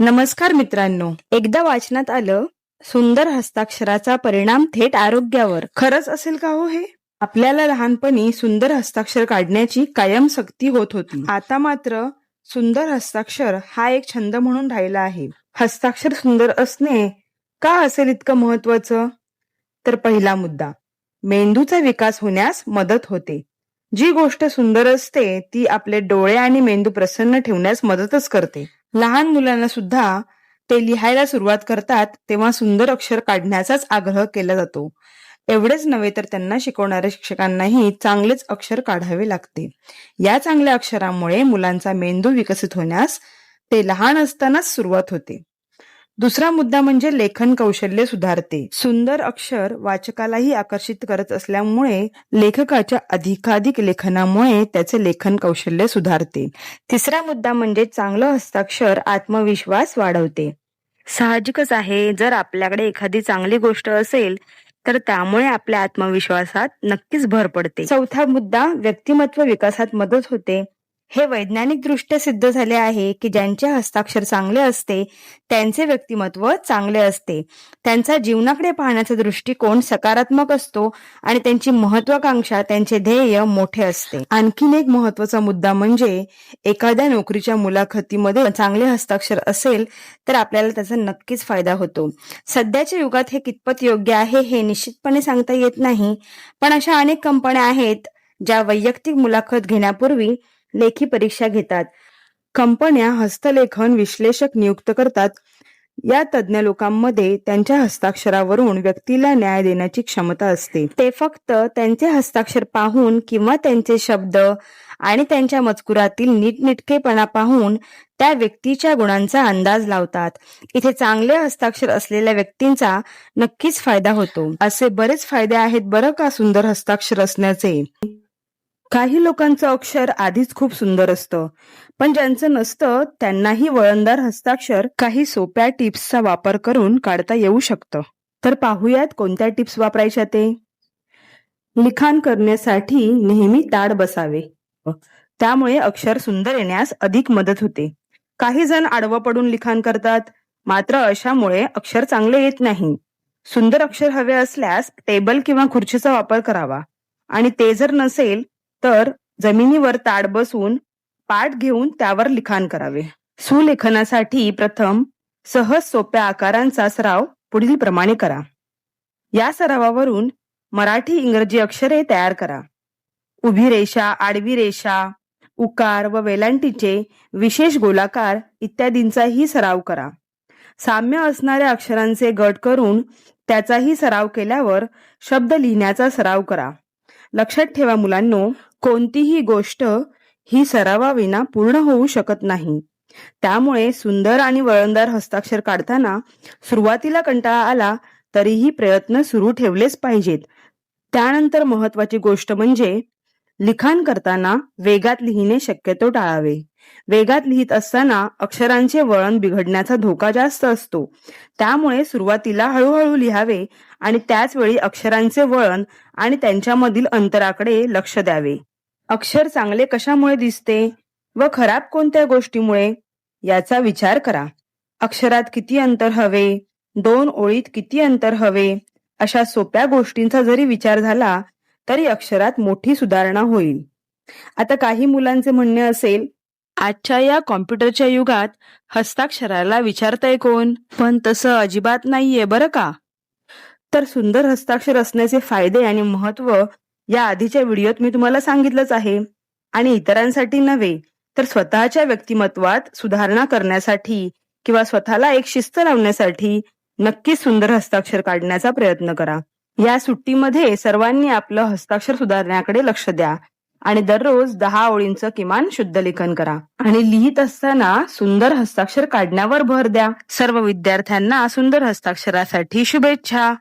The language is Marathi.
नमस्कार मित्रांनो. एकदा वाचनात आलं सुंदर हस्ताक्षराचा परिणाम थेट आरोग्यावर. खरंच असेल का हो हे? आपल्याला लहानपणी सुंदर हस्ताक्षर काढण्याची कायम सक्ती होत होती. आता मात्र सुंदर हस्ताक्षर हा एक छंद म्हणून राहिला आहे. हस्ताक्षर सुंदर असणे का असेल इतकं महत्वाचं तर पहिला मुद्दा मेंदूचा विकास होण्यास मदत होते. जी गोष्ट सुंदर असते ती आपले डोळे आणि मेंदू प्रसन्न ठेवण्यास मदतच करते. लहान मुलांना सुद्धा ते लिहायला सुरुवात करतात तेव्हा सुंदर अक्षर काढण्याचाच आग्रह केला जातो. एवढेच नव्हे तर त्यांना शिकवणाऱ्या शिक्षकांनाही चांगलेच अक्षर काढावे लागते. या चांगल्या अक्षरामुळे मुलांचा मेंदू विकसित होण्यास ते लहान असतानाच सुरुवात होते. दुसरा मुद्दा म्हणजे लेखन कौशल्य सुधारते. सुंदर अक्षर वाचकालाही आकर्षित करत असल्यामुळे लेखकाच्या अधिकाधिक लेखनामुळे त्याचे लेखन कौशल्य सुधारते. तिसरा मुद्दा म्हणजे चांगलं हस्ताक्षर आत्मविश्वास वाढवते. साहजिकच आहे जर आपल्याकडे एखादी चांगली गोष्ट असेल तर त्यामुळे आपल्या आत्मविश्वासात नक्कीच भर पडते. चौथा मुद्दा व्यक्तिमत्व विकासात मदत होते. हे वैज्ञानिक दृष्ट्या सिद्ध झाले आहे की ज्यांचे हस्ताक्षर चांगले असते त्यांचे व्यक्तिमत्व चांगले असते. त्यांचा जीवनाकडे पाहण्याचा दृष्टिकोन सकारात्मक असतो आणि त्यांची महत्वाकांक्षा त्यांचे ध्येय मोठे असते. आणखीन एक महत्त्वाचा मुद्दा म्हणजे एखाद्या नोकरीच्या मुलाखतीमध्ये चांगले हस्ताक्षर असेल तर आपल्याला त्याचा नक्कीच फायदा होतो. सध्याच्या युगात हे कितपत योग्य आहे हे निश्चितपणे सांगता येत नाही पण अशा अनेक कंपन्या आहेत ज्या वैयक्तिक मुलाखत घेण्यापूर्वी लेखी परीक्षा घेतात. कंपन्या हस्तलेखन विश्लेषक नियुक्त करतात. या तज्ज्ञ लोकांमध्ये त्यांच्या हस्ताक्षरावरून व्यक्तीला न्याय देण्याची क्षमता असते. ते फक्त त्यांचे हस्ताक्षर पाहून किंवा त्यांचे शब्द आणि त्यांच्या मजकुरातील नीटनिटकेपणा पाहून त्या व्यक्तीच्या गुणांचा अंदाज लावतात. इथे चांगले हस्ताक्षर असलेल्या व्यक्तींचा नक्कीच फायदा होतो. असे बरेच फायदे आहेत बरं का सुंदर हस्ताक्षर असण्याचे? काही लोकांचं अक्षर आधीच खूप सुंदर असतं. पण ज्यांचं नसतं त्यांनाही वळणदार हस्ताक्षर काही सोप्या टिप्सचा वापर करून काढता येऊ शकतं. तर पाहूयात कोणत्या टिप्स वापरायच्या ते? लिखाण करण्यासाठी नेहमी ताड बसावे. त्यामुळे अक्षर सुंदर येण्यास अधिक मदत होते. काही जण आडवं पडून लिखाण करतात. मात्र अशामुळे अक्षर चांगले येत नाही. सुंदर अक्षर हवे असल्यास टेबल किंवा खुर्चीचा वापर करावा. आणि ते जर नसेल तर जमिनीवर ताड बसून पाठ घेऊन त्यावर लिखाण करावे. सुलेखनासाठी प्रथम सहज सोप्या आकारांचा सराव पुढील प्रमाणे करा. या सरावावरून मराठी इंग्रजी अक्षरे तयार करा. उभी रेषा आडवी रेषा उकार व वेलांटीचे विशेष गोलाकार इत्यादींचाही सराव करा. साम्य असणाऱ्या अक्षरांचे गट करून त्याचाही सराव केल्यावर शब्द लिहिण्याचा सराव करा. लक्षात ठेवा मुलांनो कोणतीही गोष्ट ही सरावाविना पूर्ण होऊ शकत नाही. त्यामुळे सुंदर आणि वळणदार हस्ताक्षर काढताना सुरुवातीला कंटाळा आला तरीही प्रयत्न सुरू ठेवलेच पाहिजेत. त्यानंतर महत्वाची गोष्ट म्हणजे लिखाण करताना वेगात लिहिणे शक्यतो टाळावे. वेगात लिहित असताना अक्षरांचे वळण बिघडण्याचा धोका जास्त असतो. त्यामुळे सुरुवातीला हळूहळू लिहावे आणि त्याच वेळी अक्षरांचे वळण आणि त्यांच्यामधील अंतराकडे लक्ष द्यावे. अक्षर चांगले कशामुळे दिसते व खराब कोणत्या गोष्टीमुळे? याचा विचार करा. अक्षरात किती अंतर हवे? दोन ओळीत किती अंतर हवे? अशा सोप्या गोष्टींचा जरी विचार झाला तरी अक्षरात मोठी सुधारणा होईल. आता काही मुलांचे म्हणणे असेल आजच्या या कॉम्प्युटरच्या युगात हस्ताक्षराला विचारतय कोण? पण तसं अजिबात नाहीये बरं का? तर सुंदर हस्ताक्षर असण्याचे फायदे आणि महत्त्व या आधीच्या व्हिडिओत मी तुम्हाला सांगितलंच आहे. आणि इतरांसाठी नव्हे तर स्वतःच्या व्यक्तिमत्वात सुधारणा करण्यासाठी किंवा स्वतःला एक शिस्त लावण्यासाठी नक्कीच सुंदर हस्ताक्षर काढण्याचा प्रयत्न करा. या सुट्टीमध्ये सर्वांनी आपलं हस्ताक्षर सुधारण्याकडे लक्ष द्या आणि दररोज दहा ओळींचं किमान शुद्ध लेखन करा. आणि लिहित असताना सुंदर हस्ताक्षर काढण्यावर भर द्या. सर्व विद्यार्थ्यांना सुंदर हस्ताक्षरासाठी शुभेच्छा.